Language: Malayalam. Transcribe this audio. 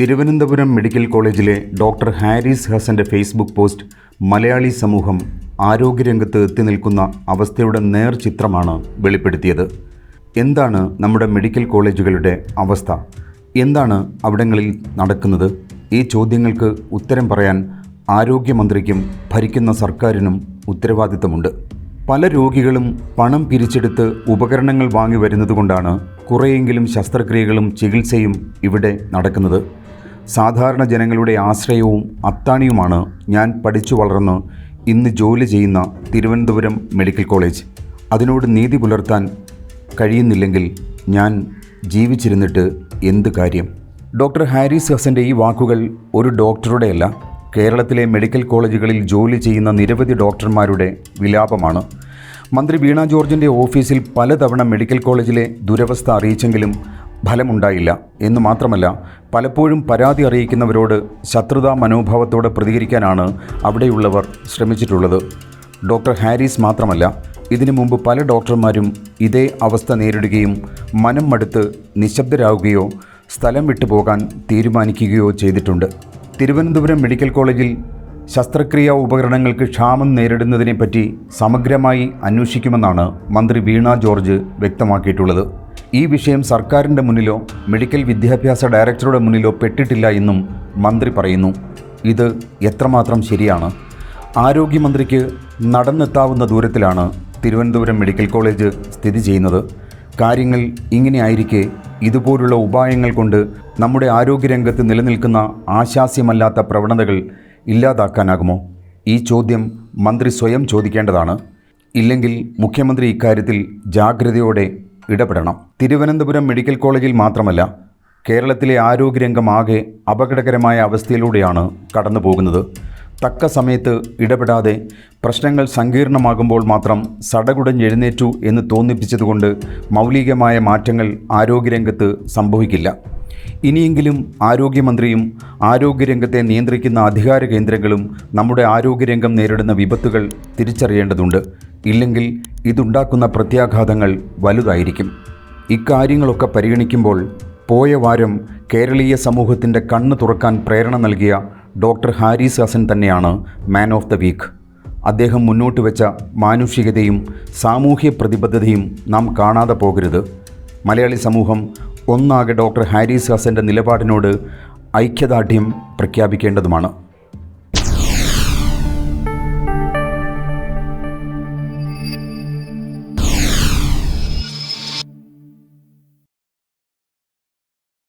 തിരുവനന്തപുരം മെഡിക്കൽ കോളേജിലെ ഡോക്ടർ ഹാരിസ് ഹസന്റെ ഫേസ്ബുക്ക് പോസ്റ്റ് മലയാളി സമൂഹം ആരോഗ്യരംഗത്ത് എത്തി നിൽക്കുന്ന അവസ്ഥയുടെ നേർചിത്രമാണ് വെളിപ്പെടുത്തിയത്. എന്താണ് നമ്മുടെ മെഡിക്കൽ കോളേജുകളുടെ അവസ്ഥ? എന്താണ് അവിടങ്ങളിൽ നടക്കുന്നത്? ഈ ചോദ്യങ്ങൾക്ക് ഉത്തരം പറയാൻ ആരോഗ്യമന്ത്രിക്കും ഭരിക്കുന്ന സർക്കാരിനും ഉത്തരവാദിത്തമുണ്ട്. പല രോഗികളും പണം പിരിച്ചെടുത്ത് ഉപകരണങ്ങൾ വാങ്ങി വരുന്നതുകൊണ്ടാണ് കുറേയെങ്കിലും ശസ്ത്രക്രിയകളും ചികിത്സയും ഇവിടെ നടക്കുന്നത്. സാധാരണ ജനങ്ങളുടെ ആശ്രയവും അത്താണിയുമാണ് ഞാൻ പഠിച്ചു വളർന്ന് ഇന്ന് ജോലി ചെയ്യുന്ന തിരുവനന്തപുരം മെഡിക്കൽ കോളേജ്. അതിനോട് നീതി പുലർത്താൻ കഴിയുന്നില്ലെങ്കിൽ ഞാൻ ജീവിച്ചിരുന്നിട്ട് എന്ത് കാര്യം? ഡോക്ടർ ഹാരിസ് ഹസന്റെ ഈ വാക്കുകൾ ഒരു ഡോക്ടറുടെയല്ല കേരളത്തിലെ മെഡിക്കൽ കോളേജുകളിൽ ജോലി ചെയ്യുന്ന നിരവധി ഡോക്ടർമാരുടെ വിലാപമാണ്. മന്ത്രി വീണ ജോർജിന്റെ ഓഫീസിൽ പലതവണ മെഡിക്കൽ കോളേജിലെ ദുരവസ്ഥ അറിയിച്ചെങ്കിലും ഫലമുണ്ടായില്ല എന്ന് മാത്രമല്ല പലപ്പോഴും പരാതി അറിയിക്കുന്നവരോട് ശത്രുതാ മനോഭാവത്തോടെ പ്രതികരിക്കാനാണ് അവിടെയുള്ളവർ ശ്രമിച്ചിട്ടുള്ളത്. ഡോക്ടർ ഹാരിസ് മാത്രമല്ല ഇതിനു മുമ്പ് പല ഡോക്ടർമാരും ഇതേ അവസ്ഥ നേരിടുകയും മനം മടുത്ത് നിശബ്ദരാകുകയോ സ്ഥലം വിട്ടുപോകാൻ തീരുമാനിക്കുകയോ ചെയ്തിട്ടുണ്ട്. തിരുവനന്തപുരം മെഡിക്കൽ കോളേജിൽ ശസ്ത്രക്രിയാ ഉപകരണങ്ങൾക്ക് ക്ഷാമം നേരിടുന്നതിനെപ്പറ്റി സമഗ്രമായി അന്വേഷിക്കുമെന്നാണ് മന്ത്രി വീണ ജോർജ് വ്യക്തമാക്കിയിട്ടുള്ളത്. ഈ വിഷയം സർക്കാരിന്റെ മുന്നിലോ മെഡിക്കൽ വിദ്യാഭ്യാസ ഡയറക്ടറുടെ മുന്നിലോ പെട്ടിട്ടില്ല എന്നും മന്ത്രി പറയുന്നു. ഇത് എത്രമാത്രം ശരിയാണ്? ആരോഗ്യമന്ത്രിക്ക് നടന്നെത്താവുന്ന ദൂരത്തിലാണ് തിരുവനന്തപുരം മെഡിക്കൽ കോളേജ് സ്ഥിതി ചെയ്യുന്നത്. കാര്യങ്ങൾ ഇങ്ങനെയായിരിക്കെ ഇതുപോലുള്ള ഉപായങ്ങൾ കൊണ്ട് നമ്മുടെ ആരോഗ്യരംഗത്ത് നിലനിൽക്കുന്ന ആശാസ്യമല്ലാത്ത പ്രവണതകൾ ഇല്ലാതാക്കാനാകുമോ? ഈ ചോദ്യം മന്ത്രി സ്വയം ചോദിക്കേണ്ടതാണ്. ഇല്ലെങ്കിൽ മുഖ്യമന്ത്രി ഇക്കാര്യത്തിൽ ജാഗ്രതയോടെ ഇടപെടണം. തിരുവനന്തപുരം മെഡിക്കൽ കോളേജിൽ മാത്രമല്ല കേരളത്തിലെ ആരോഗ്യരംഗം ആകെ അപകടകരമായ അവസ്ഥയിലൂടെയാണ് കടന്നു പോകുന്നത് തക്ക സമയത്ത് ഇടപെടാതെ പ്രശ്നങ്ങൾ സങ്കീർണമാകുമ്പോൾ മാത്രം സടകുടഞ്ഞെഴുന്നേറ്റു എന്ന് തോന്നിപ്പിച്ചതുകൊണ്ട് മൗലികമായ മാറ്റങ്ങൾ ആരോഗ്യരംഗത്ത് സംഭവിക്കില്ല. ഇനിയെങ്കിലും ആരോഗ്യമന്ത്രിയും ആരോഗ്യരംഗത്തെ നിയന്ത്രിക്കുന്ന അധികാര കേന്ദ്രങ്ങളും നമ്മുടെ ആരോഗ്യരംഗം നേരിടുന്ന വിപത്തുകൾ തിരിച്ചറിയേണ്ടതുണ്ട്. ഇല്ലെങ്കിൽ ഇതുണ്ടാക്കുന്ന പ്രത്യാഘാതങ്ങൾ വലുതായിരിക്കും. ഇക്കാര്യങ്ങളൊക്കെ പരിഗണിക്കുമ്പോൾ പോയ വാരം കേരളീയ സമൂഹത്തിന്റെ കണ്ണ് തുറക്കാൻ പ്രേരണ നൽകിയ ഡോക്ടർ ഹാരിസ് ഹസൻ തന്നെയാണ് മാൻ ഓഫ് ദ വീക്ക്. അദ്ദേഹം മുന്നോട്ട് വെച്ച മാനുഷികതയും സാമൂഹ്യ പ്രതിബദ്ധതയും നാം കാണാതെ പോകരുത്. മലയാളി സമൂഹം ഒന്നാകെ ഡോക്ടർ ഹാരിസ് ഹസന്റെ നിലപാടിനോട് ഐക്യദാർഢ്യം പ്രഖ്യാപിക്കേണ്ടതുമാണ്.